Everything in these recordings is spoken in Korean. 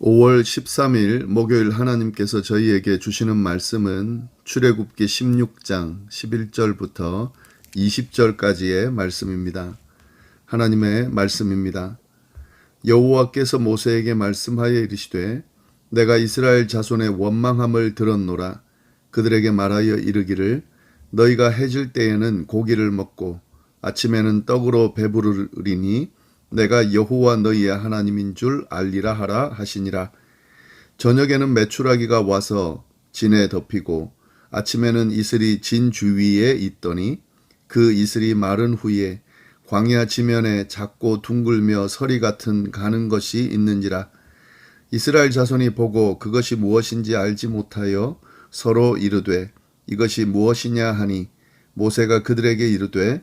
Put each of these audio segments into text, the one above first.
5월 13일 목요일 하나님께서 저희에게 주시는 말씀은 출애굽기 16장 11절부터 20절까지의 말씀입니다. 하나님의 말씀입니다. 여호와께서 모세에게 말씀하여 이르시되 내가 이스라엘 자손의 원망함을 들었노라 그들에게 말하여 이르기를 너희가 해질 때에는 고기를 먹고 아침에는 떡으로 배부르리니 내가 여호와 너희의 하나님인 줄 알리라 하라 하시니라. 저녁에는 메추라기가 와서 진에 덮이고 아침에는 이슬이 진 주위에 있더니 그 이슬이 마른 후에 광야 지면에 작고 둥글며 서리 같은 가는 것이 있는지라. 이스라엘 자손이 보고 그것이 무엇인지 알지 못하여 서로 이르되 이것이 무엇이냐 하니 모세가 그들에게 이르되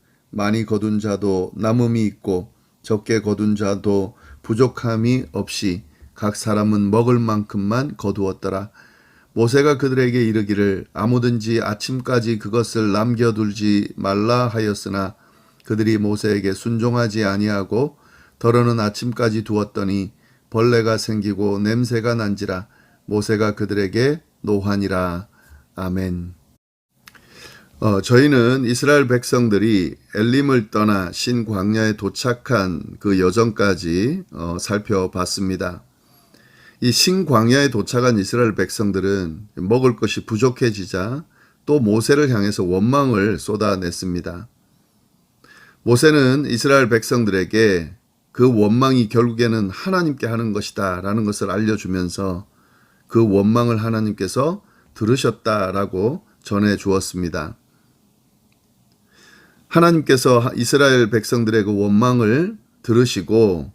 많이 거둔 자도 남음이 있고 적게 거둔 자도 부족함이 없이 각 사람은 먹을 만큼만 거두었더라. 모세가 그들에게 이르기를 아무든지 아침까지 그것을 남겨둘지 말라 하였으나 그들이 모세에게 순종하지 아니하고 더러는 아침까지 두었더니 벌레가 생기고 냄새가 난지라 모세가 그들에게 노하니라. 아멘. 어, 저희는 이스라엘 백성들이 엘림을 떠나 신광야에 도착한 그 여정까지 어, 살펴봤습니다. 이 신광야에 도착한 이스라엘 백성들은 먹을 것이 부족해지자 또 모세를 향해서 원망을 쏟아냈습니다. 모세는 이스라엘 백성들에게 그 원망이 결국에는 하나님께 하는 것이다 라는 것을 알려주면서 그 원망을 하나님께서 들으셨다라고 전해 주었습니다. 하나님께서 이스라엘 백성들의 그 원망을 들으시고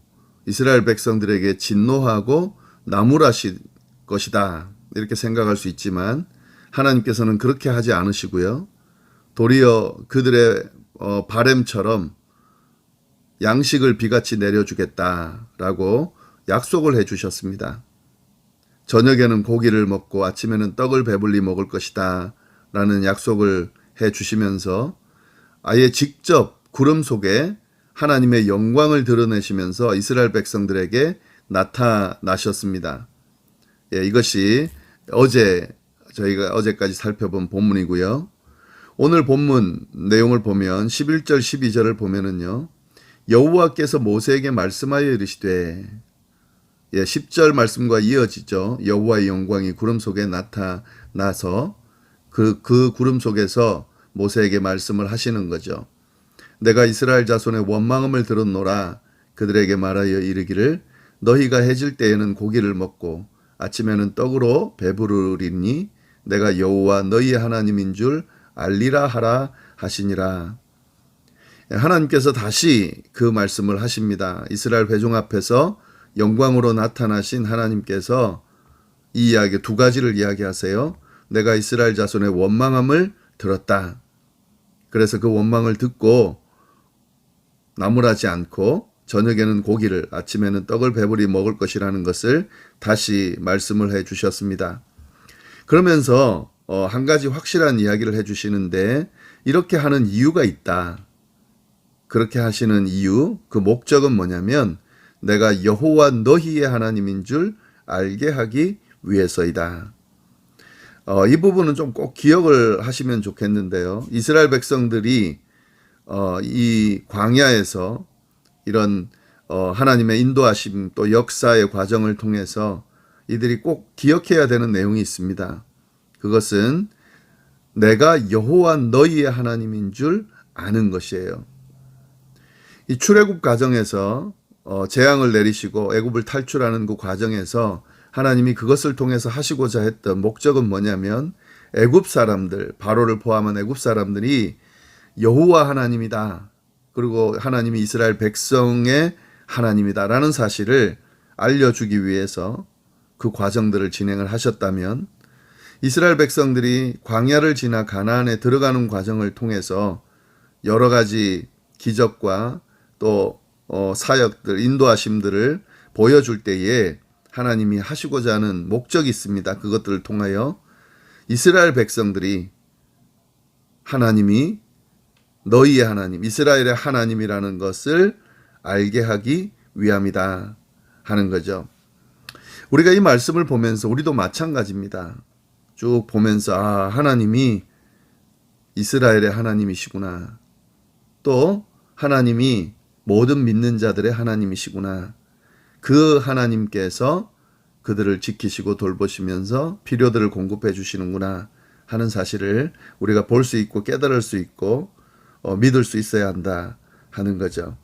이스라엘 백성들에게 진노하고 나무라실 것이다. 이렇게 생각할 수 있지만 하나님께서는 그렇게 하지 않으시고요. 도리어 그들의 어, 바램처럼 양식을 비같이 내려주겠다라고 약속을 해 주셨습니다. 저녁에는 고기를 먹고 아침에는 떡을 배불리 먹을 것이다. 라는 약속을 해 주시면서 아예 직접 구름 속에 하나님의 영광을 드러내시면서 이스라엘 백성들에게 나타나셨습니다. 예, 이것이 어제 저희가 어제까지 살펴본 본문이고요. 오늘 본문 내용을 보면 11절 12절을 보면은요. 여호와께서 모세에게 말씀하여 이르시되 예, 10절 말씀과 이어지죠. 여호와의 영광이 구름 속에 나타나서 그, 그 구름 속에서 모세에게 말씀을 하시는 거죠. 내가 이스라엘 자손의 원망함을 들었노라 그들에게 말하여 이르기를 너희가 해질 때에는 고기를 먹고 아침에는 떡으로 배부르리니 내가 여호와 너희 하나님인 줄 알리라 하라 하시니라. 하나님께서 다시 그 말씀을 하십니다. 이스라엘 회중 앞에서 영광으로 나타나신 하나님께서 이 이야기 두 가지를 이야기하세요. 내가 이스라엘 자손의 원망함을 들었다. 그래서 그 원망을 듣고 나무라지 않고 저녁에는 고기를 아침에는 떡을 배불리 먹을 것이라는 것을 다시 말씀을 해 주셨습니다. 그러면서 어, 한 가지 확실한 이야기를 해 주시는데 이렇게 하는 이유가 있다. 그렇게 하시는 이유, 그 목적은 뭐냐면 내가 여호와 너희의 하나님인 줄 알게 하기 위해서이다. 어, 이 부분은 좀 꼭 기억을 하시면 좋겠는데요. 이스라엘 백성들이 어, 이 광야에서 이런 어, 하나님의 인도하심 또 역사의 과정을 통해서 이들이 꼭 기억해야 되는 내용이 있습니다. 그것은 내가 여호와 너희의 하나님인 줄 아는 것이에요. 이 출애굽 과정에서 어, 재앙을 내리시고 애굽을 탈출하는 그 과정에서 하나님이 그것을 통해서 하시고자 했던 목적은 뭐냐면 애굽 사람들 바로를 포함한 애굽 사람들이 여호와 하나님이다. 그리고 하나님이 이스라엘 백성의 하나님이다라는 사실을 알려주기 위해서 그 과정들을 진행을 하셨다면 이스라엘 백성들이 광야를 지나 가나안에 들어가는 과정을 통해서 여러 가지 기적과 또 어, 사역들, 인도하심들을 보여줄 때에 하나님이 하시고자 하는 목적이 있습니다. 그것들을 통하여 이스라엘 백성들이 하나님이 너희의 하나님, 이스라엘의 하나님이라는 것을 알게 하기 위함이다 하는 거죠. 우리가 이 말씀을 보면서 우리도 마찬가지입니다. 쭉 보면서 아, 하나님이 이스라엘의 하나님이시구나. 또 하나님이 모든 믿는 자들의 하나님이시구나. 그 하나님께서 그들을 지키시고 돌보시면서 필요들을 공급해 주시는구나 하는 사실을 우리가 볼 수 있고 깨달을 수 있고 어, 믿을 수 있어야 한다 하는 거죠.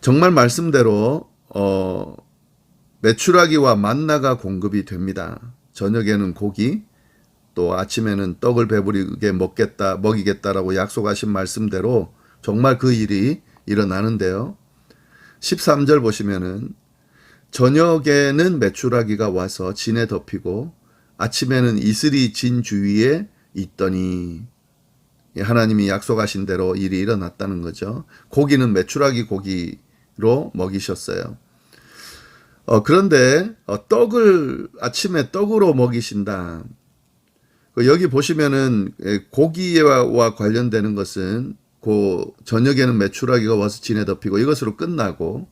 정말 말씀대로 어, 메추라기와 만나가 공급이 됩니다. 저녁에는 고기, 또 아침에는 떡을 배부르게 먹겠다, 먹이겠다라고 약속하신 말씀대로 정말 그 일이 일어나는데요. 13절 보시면은 저녁에는 메추라기가 와서 진에 덮이고 아침에는 이슬이 진 주위에 있더니 하나님이 약속하신 대로 일이 일어났다는 거죠. 고기는 메추라기 고기로 먹이셨어요. 어, 그런데 어, 떡을 아침에 떡으로 먹이신다. 그 여기 보시면은 예, 고기와 관련되는 것은 그 저녁에는 메추라기가 와서 진에 덮이고 이것으로 끝나고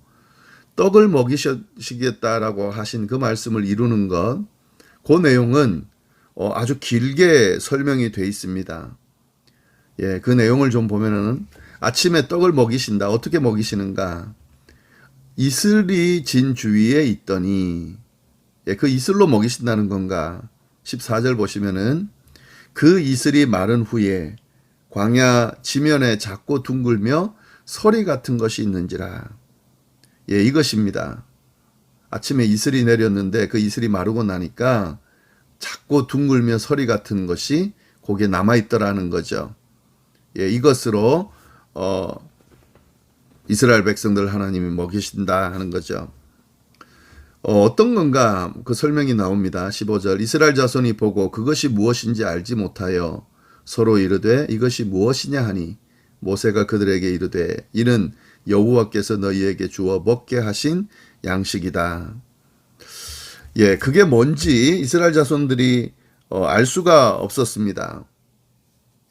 떡을 먹이시겠다라고 하신 그 말씀을 이루는 것, 그 내용은 어, 아주 길게 설명이 돼 있습니다. 예, 그 내용을 좀 보면은 아침에 떡을 먹이신다. 어떻게 먹이시는가? 이슬이 진 주위에 있더니 예, 그 이슬로 먹이신다는 건가? 14절 보시면은 그 이슬이 마른 후에 광야 지면에 작고 둥글며 서리 같은 것이 있는지라. 예, 이것입니다. 아침에 이슬이 내렸는데 그 이슬이 마르고 나니까 작고 둥글며 서리 같은 것이 거기에 남아 있더라는 거죠. 예, 이것으로 어 이스라엘 백성들 하나님이 먹이신다 하는 거죠. 어, 어떤 건가 그 설명이 나옵니다. 15절 이스라엘 자손이 보고 그것이 무엇인지 알지 못하여 서로 이르되 이것이 무엇이냐 하니 모세가 그들에게 이르되 이는 여호와께서 너희에게 주어 먹게 하신 양식이다. 예, 그게 뭔지 이스라엘 자손들이 어, 알 수가 없었습니다.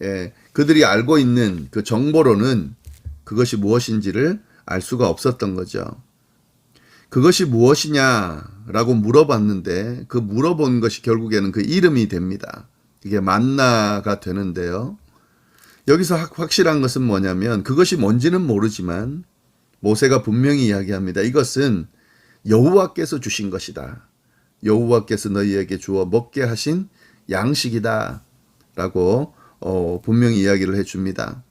예, 그들이 알고 있는 그 정보로는 그것이 무엇인지를 알 수가 없었던 거죠. 그것이 무엇이냐라고 물어봤는데 그 물어본 것이 결국에는 그 이름이 됩니다. 이게 만나가 되는데요. 여기서 확실한 것은 뭐냐면 그것이 뭔지는 모르지만 모세가 분명히 이야기합니다. 이것은 여호와께서 주신 것이다. 여호와께서 너희에게 주어 먹게 하신 양식이다 라고 어, 분명히 이야기를 해줍니다.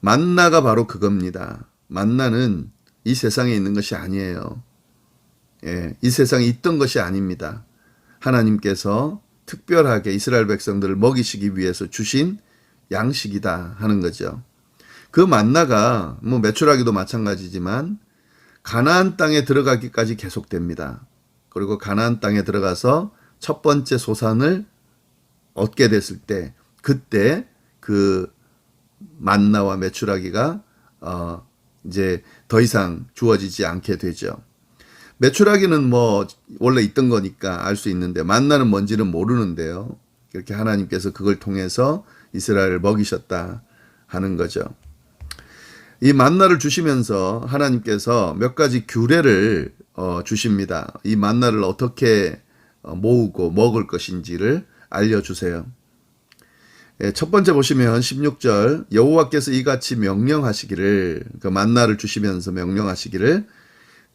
만나가 바로 그겁니다. 만나는 이 세상에 있는 것이 아니에요. 예, 이 세상에 있던 것이 아닙니다. 하나님께서 특별하게 이스라엘 백성들을 먹이시기 위해서 주신 양식이다 하는 거죠. 그 만나가 뭐 매출하기도 마찬가지지만 가나안 땅에 들어가기까지 계속됩니다. 그리고 가나안 땅에 들어가서 첫 번째 소산을 얻게 됐을 때 그때 그 만나와 메추라기가 어 이제 더 이상 주어지지 않게 되죠. 메추라기는 뭐 원래 있던 거니까 알 수 있는데 만나는 뭔지는 모르는데요. 이렇게 하나님께서 그걸 통해서 이스라엘을 먹이셨다 하는 거죠. 이 만나를 주시면서 하나님께서 몇 가지 규례를 어, 주십니다. 이 만나를 어떻게 어, 모으고 먹을 것인지를 알려주세요. 예, 첫 번째 보시면 16절 여호와께서 이같이 명령하시기를 그 만나를 주시면서 명령하시기를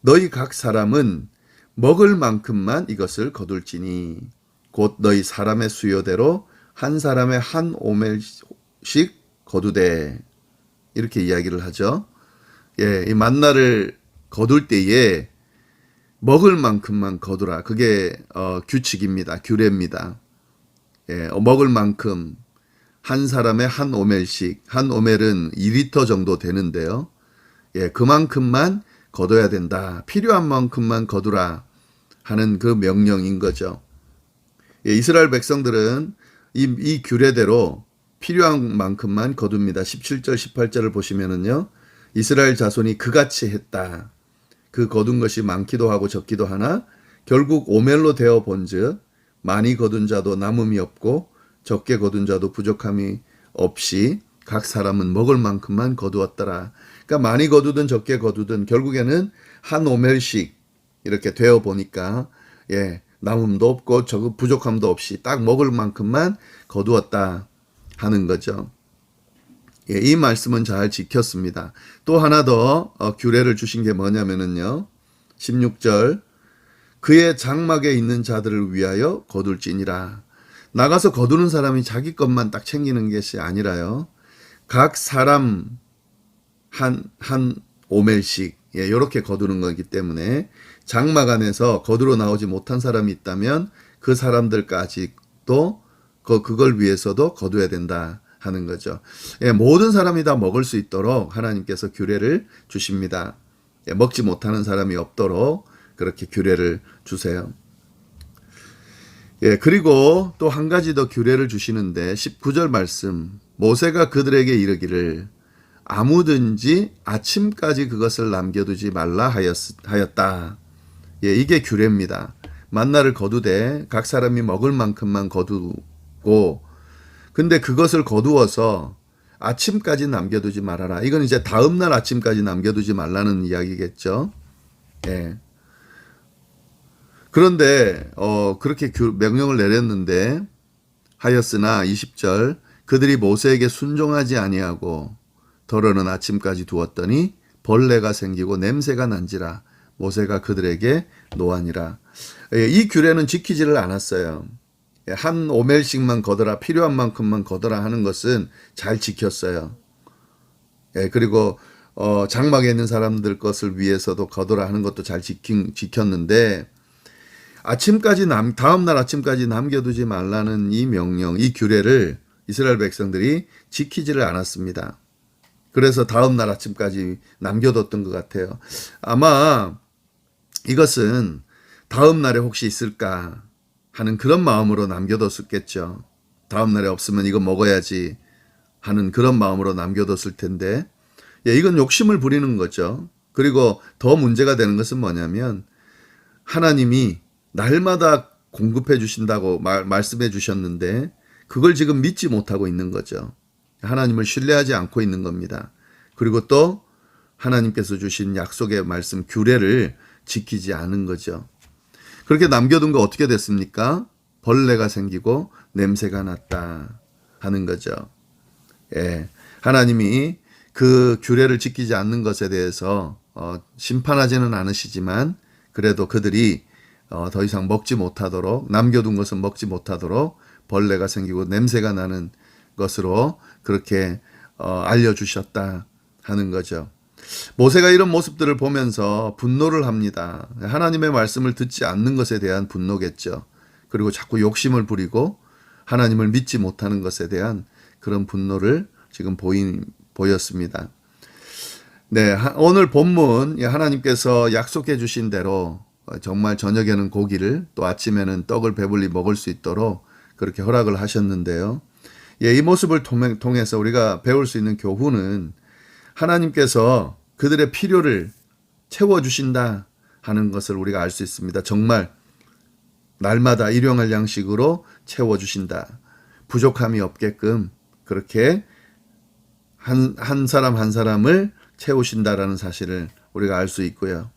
너희 각 사람은 먹을 만큼만 이것을 거둘지니 곧 너희 사람의 수요대로 한 사람의 한 오멜씩 거두되 이렇게 이야기를 하죠. 예, 이 만나를 거둘 때에 먹을 만큼만 거두라. 그게 어, 규칙입니다. 규례입니다. 예, 어, 먹을 만큼 한 사람의 한 오멜씩 한 오멜은 2리터 정도 되는데요. 예, 그만큼만 거둬야 된다. 필요한 만큼만 거두라 하는 그 명령인 거죠. 예, 이스라엘 백성들은 이, 이 규례대로 필요한 만큼만 거둡니다. 17절, 18절을 보시면은요. 이스라엘 자손이 그같이 했다. 그 거둔 것이 많기도 하고 적기도 하나 결국 오멜로 되어 본즉 많이 거둔 자도 남음이 없고 적게 거둔 자도 부족함이 없이 각 사람은 먹을 만큼만 거두었더라. 그러니까 많이 거두든 적게 거두든 결국에는 한 오멜씩 이렇게 되어 보니까 예 남음도 없고 적 부족함도 없이 딱 먹을 만큼만 거두었다 하는 거죠. 예, 이 말씀은 잘 지켰습니다. 또 하나 더 어, 규례를 주신 게 뭐냐면은요. 16절 그의 장막에 있는 자들을 위하여 거둘지니라. 나가서 거두는 사람이 자기 것만 딱 챙기는 것이 아니라요. 각 사람 한, 한 오멜씩, 예, 요렇게 거두는 거기 때문에 장막 안에서 거두러 나오지 못한 사람이 있다면 그 사람들까지도 그, 그걸 위해서도 거둬야 된다 하는 거죠. 예, 모든 사람이 다 먹을 수 있도록 하나님께서 규례를 주십니다. 예, 먹지 못하는 사람이 없도록 그렇게 규례를 주세요. 예, 그리고 또 한 가지 더 규례를 주시는데 19절 말씀 모세가 그들에게 이르기를 아무든지 아침까지 그것을 남겨두지 말라 하였, 하였 다. 예, 이게 규례입니다. 만나를 거두되 각 사람이 먹을 만큼만 거두고 근데 그것을 거두어서 아침까지 남겨두지 말아라. 이건 이제 다음 날 아침까지 남겨두지 말라는 이야기겠죠. 예. 그런데 어 그렇게 규, 명령을 내렸는데 하였으나 20절 그들이 모세에게 순종하지 아니하고 더러는 아침까지 두었더니 벌레가 생기고 냄새가 난지라 모세가 그들에게 노하니라. 예, 이 규례는 지키지를 않았어요. 예, 한 오멜씩만 거더라 필요한 만큼만 거더라 하는 것은 잘 지켰어요. 예, 그리고 어, 장막에 있는 사람들 것을 위해서도 거더라 하는 것도 잘 지킨, 지켰는데 아침까지 남 다음 날 아침까지 남겨두지 말라는 이 명령, 이 규례를 이스라엘 백성들이 지키지를 않았습니다. 그래서 다음 날 아침까지 남겨뒀던 것 같아요. 아마 이것은 다음 날에 혹시 있을까 하는 그런 마음으로 남겨뒀었겠죠. 다음 날에 없으면 이거 먹어야지 하는 그런 마음으로 남겨뒀을 텐데, 예, 이건 욕심을 부리는 거죠. 그리고 더 문제가 되는 것은 뭐냐면 하나님이 날마다 공급해 주신다고 말, 말씀해 주셨는데 그걸 지금 믿지 못하고 있는 거죠. 하나님을 신뢰하지 않고 있는 겁니다. 그리고 또 하나님께서 주신 약속의 말씀 규례를 지키지 않은 거죠. 그렇게 남겨둔 거 어떻게 됐습니까? 벌레가 생기고 냄새가 났다 하는 거죠. 예. 하나님이 그 규례를 지키지 않는 것에 대해서 어, 심판하지는 않으시지만 그래도 그들이 어, 더 이상 먹지 못하도록 남겨둔 것은 먹지 못하도록 벌레가 생기고 냄새가 나는 것으로 그렇게 어, 알려주셨다 하는 거죠. 모세가 이런 모습들을 보면서 분노를 합니다. 하나님의 말씀을 듣지 않는 것에 대한 분노겠죠. 그리고 자꾸 욕심을 부리고 하나님을 믿지 못하는 것에 대한 그런 분노를 지금 보인, 보였습니다. 네, 오늘 본문 하나님께서 약속해 주신 대로 정말 저녁에는 고기를 또 아침에는 떡을 배불리 먹을 수 있도록 그렇게 허락을 하셨는데요. 예, 이 모습을 통해서 우리가 배울 수 있는 교훈은 하나님께서 그들의 필요를 채워주신다 하는 것을 우리가 알 수 있습니다. 정말 날마다 일용할 양식으로 채워주신다. 부족함이 없게끔 그렇게 한, 한 사람 한 사람을 채우신다라는 사실을 우리가 알 수 있고요.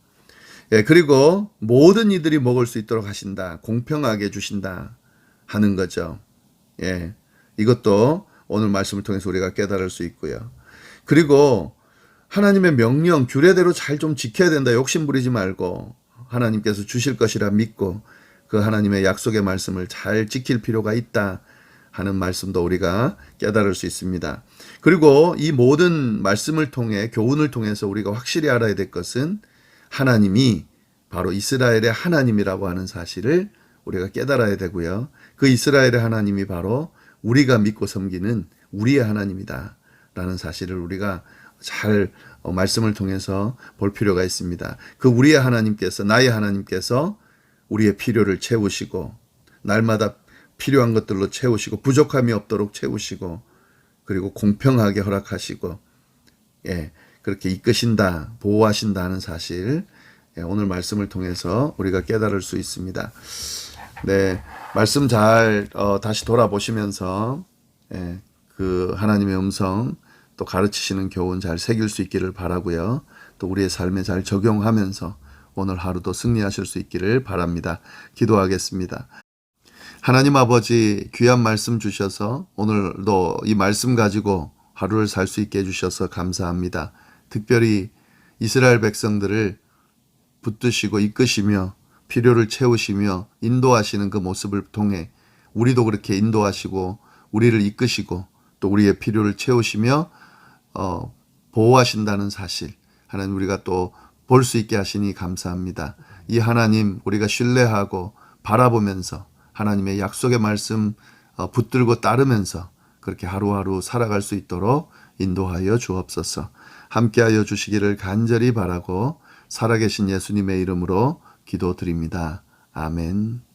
예, 그리고 모든 이들이 먹을 수 있도록 하신다. 공평하게 주신다. 하는 거죠. 예. 이것도 오늘 말씀을 통해서 우리가 깨달을 수 있고요. 그리고 하나님의 명령, 규례대로 잘 좀 지켜야 된다. 욕심 부리지 말고 하나님께서 주실 것이라 믿고 그 하나님의 약속의 말씀을 잘 지킬 필요가 있다. 하는 말씀도 우리가 깨달을 수 있습니다. 그리고 이 모든 말씀을 통해 교훈을 통해서 우리가 확실히 알아야 될 것은 하나님이 바로 이스라엘의 하나님이라고 하는 사실을 우리가 깨달아야 되고요. 그 이스라엘의 하나님이 바로 우리가 믿고 섬기는 우리의 하나님이다. 라는 사실을 우리가 잘 말씀을 통해서 볼 필요가 있습니다. 그 우리의 하나님께서, 나의 하나님께서 우리의 필요를 채우시고 날마다 필요한 것들로 채우시고 부족함이 없도록 채우시고 그리고 공평하게 허락하시고 예, 그렇게 이끄신다, 보호하신다 하는 사실 예, 오늘 말씀을 통해서 우리가 깨달을 수 있습니다. 네, 말씀 잘 어, 다시 돌아보시면서 예, 그 하나님의 음성 또 가르치시는 교훈 잘 새길 수 있기를 바라고요. 또 우리의 삶에 잘 적용하면서 오늘 하루도 승리하실 수 있기를 바랍니다. 기도하겠습니다. 하나님 아버지 귀한 말씀 주셔서 오늘도 이 말씀 가지고 하루를 살 수 있게 해주셔서 감사합니다. 특별히 이스라엘 백성들을 붙드시고 이끄시며 필요를 채우시며 인도하시는 그 모습을 통해 우리도 그렇게 인도하시고 우리를 이끄시고 또 우리의 필요를 채우시며 어, 보호하신다는 사실 하나님 우리가 또 볼 수 있게 하시니 감사합니다. 이 하나님 우리가 신뢰하고 바라보면서 하나님의 약속의 말씀 어, 붙들고 따르면서 그렇게 하루하루 살아갈 수 있도록 인도하여 주옵소서. 함께하여 주시기를 간절히 바라고 살아계신 예수님의 이름으로 기도드립니다. 아멘.